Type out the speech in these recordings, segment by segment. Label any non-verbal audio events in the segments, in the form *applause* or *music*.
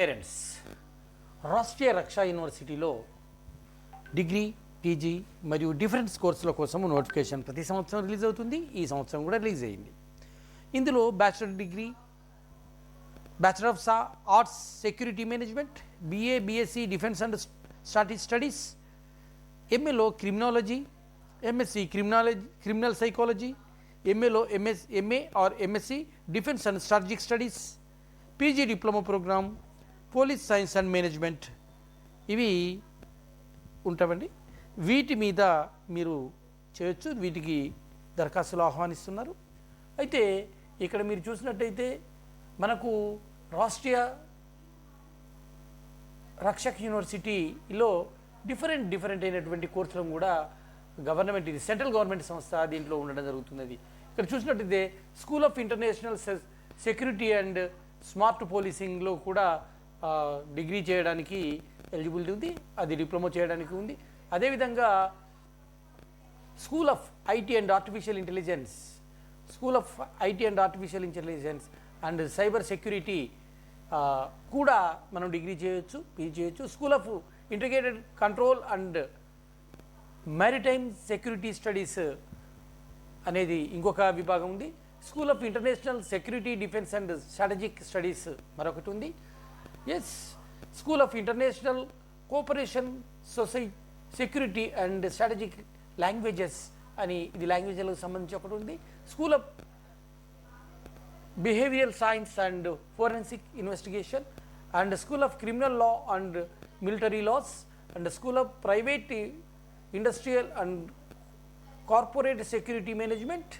Parents Rashtriya రక్షా యూనివర్సిటీలో degree PG మరియు difference కోర్సుల కోసం నోటిఫికేషన్ ప్రతి సంవత్సరం రిలీజ్ అవుతుంది. ఈ సంవత్సరం కూడా రిలీజ్ అయింది. ఇందులో bachelor degree bachelor of arts security management BA BSc defence and static studies ఎంఏలో criminology MSc criminology criminal psychology ఎంఏలో MS MA or MSc defence and strategic studies PG diploma program police science and management ఇవి ఉంటామండి వీటి మీద మీరు చేయొచ్చు వీటికి దరఖాస్తులు ఆహ్వానిస్తున్నారు. అయితే ఇక్కడ మీరు చూసినట్టయితే మనకు రాష్ట్రీయ రక్షక్ యూనివర్సిటీలో డిఫరెంట్ డిఫరెంట్ అయినటువంటి కోర్సులను కూడా గవర్నమెంట్ ఇది సెంట్రల్ గవర్నమెంట్ సంస్థ దీంట్లో ఉండడం జరుగుతున్నది. ఇక్కడ చూసినట్టయితే school of international security and smart పోలీసింగ్లో కూడా డిగ్రీ చేయడానికి ఎలిజిబిలిటీ ఉంది అది డిప్లొమా చేయడానికి ఉంది. అదేవిధంగా school of IT and artificial intelligence school of IT and artificial intelligence and cyber security కూడా మనం డిగ్రీ చేయొచ్చు పీజీ చేయొచ్చు. School of integrated control and maritime security studies అనేది ఇంకొక విభాగం ఉంది. School of international security defence and strategic studies మరొకటి ఉంది. S school of international cooperation సొసై security and strategic languages అని ఇది లాంగ్వేజ్లకు సంబంధించి ఒకటి ఉంది. School of behavioural science and forensic investigation and school of criminal law and military laws and school of private industrial and corporate security management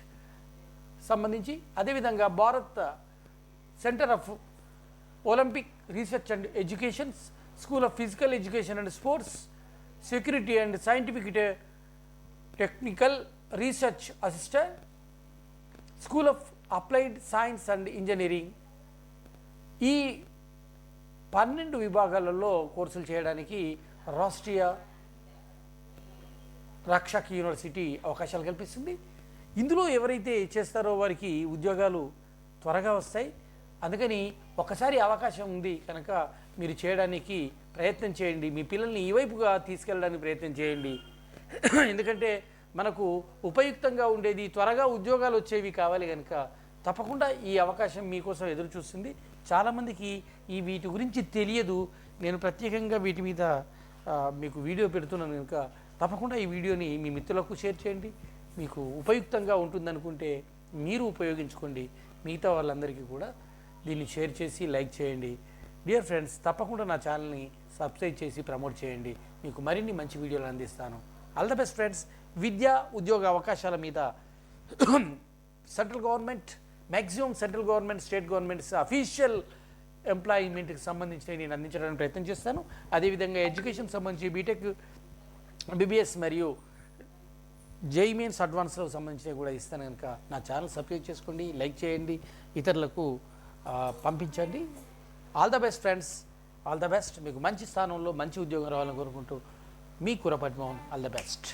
సంబంధించి. అదేవిధంగా Bharat centre of Olympic research and educations school of physical education and sports security and scientific technical research assistant school of applied science and engineering ఈ పన్నెండు విభాగాలలో కోర్సులు చేయడానికి Rashtriya Rakshak university అవకాశాలు కల్పిస్తుంది. ఇందులో ఎవరైతే చేస్తారో వారికి ఉద్యోగాలు త్వరగా వస్తాయి. అందుకని ఒకసారి అవకాశం ఉంది కనుక మీరు చేయడానికి ప్రయత్నం చేయండి. మీ పిల్లల్ని ఈ వైపుగా తీసుకెళ్ళడానికి ప్రయత్నం చేయండి. *clears throat* ఎందుకంటే మనకు ఉపయుక్తంగా ఉండేది త్వరగా ఉద్యోగాలు వచ్చేవి కావాలి కనుక తప్పకుండా ఈ అవకాశం మీకోసం ఎదురు చూస్తుంది చాలామందికి ఈ వీటి గురించి తెలియదు. నేను ప్రత్యేకంగా వీటి మీద మీకు వీడియో పెడుతున్నాను కనుక తప్పకుండా ఈ వీడియోని మీ మిత్రులకు షేర్ చేయండి. మీకు ఉపయుక్తంగా ఉంటుందనుకుంటే మీరు ఉపయోగించుకోండి. మిగతా వాళ్ళందరికీ కూడా దీన్ని షేర్ చేసి లైక్ చేయండి. డియర్ ఫ్రెండ్స్ తప్పకుండా నా ఛానల్ని సబ్స్క్రైబ్ చేసి ప్రమోట్ చేయండి. మీకు మరిన్ని మంచి వీడియోలు అందిస్తాను. ఆల్ ద బెస్ట్ ఫ్రెండ్స్ విద్యా ఉద్యోగ అవకాశాల మీద *clears throat* central government maximum central government state governments official ఎంప్లాయ్మెంట్కి సంబంధించి నేను అందించడానికి ప్రయత్నం చేస్తాను. అదేవిధంగా ఎడ్యుకేషన్ సంబంధించి బీటెక్ బీబీఎస్ మరియు జేఈ మీన్స్ అడ్వాన్స్లకు సంబంధించినవి కూడా ఇస్తాను కనుక నా ఛానల్ సబ్స్క్రైబ్ చేసుకోండి లైక్ చేయండి. ఇతరులకు పంపించండి. All the best friends all the best మీకు మంచి స్థానంలో మంచి ఉద్యోగం రావాలని కోరుకుంటూ మీ కురపద్మోహన్ ఆల్ ద బెస్ట్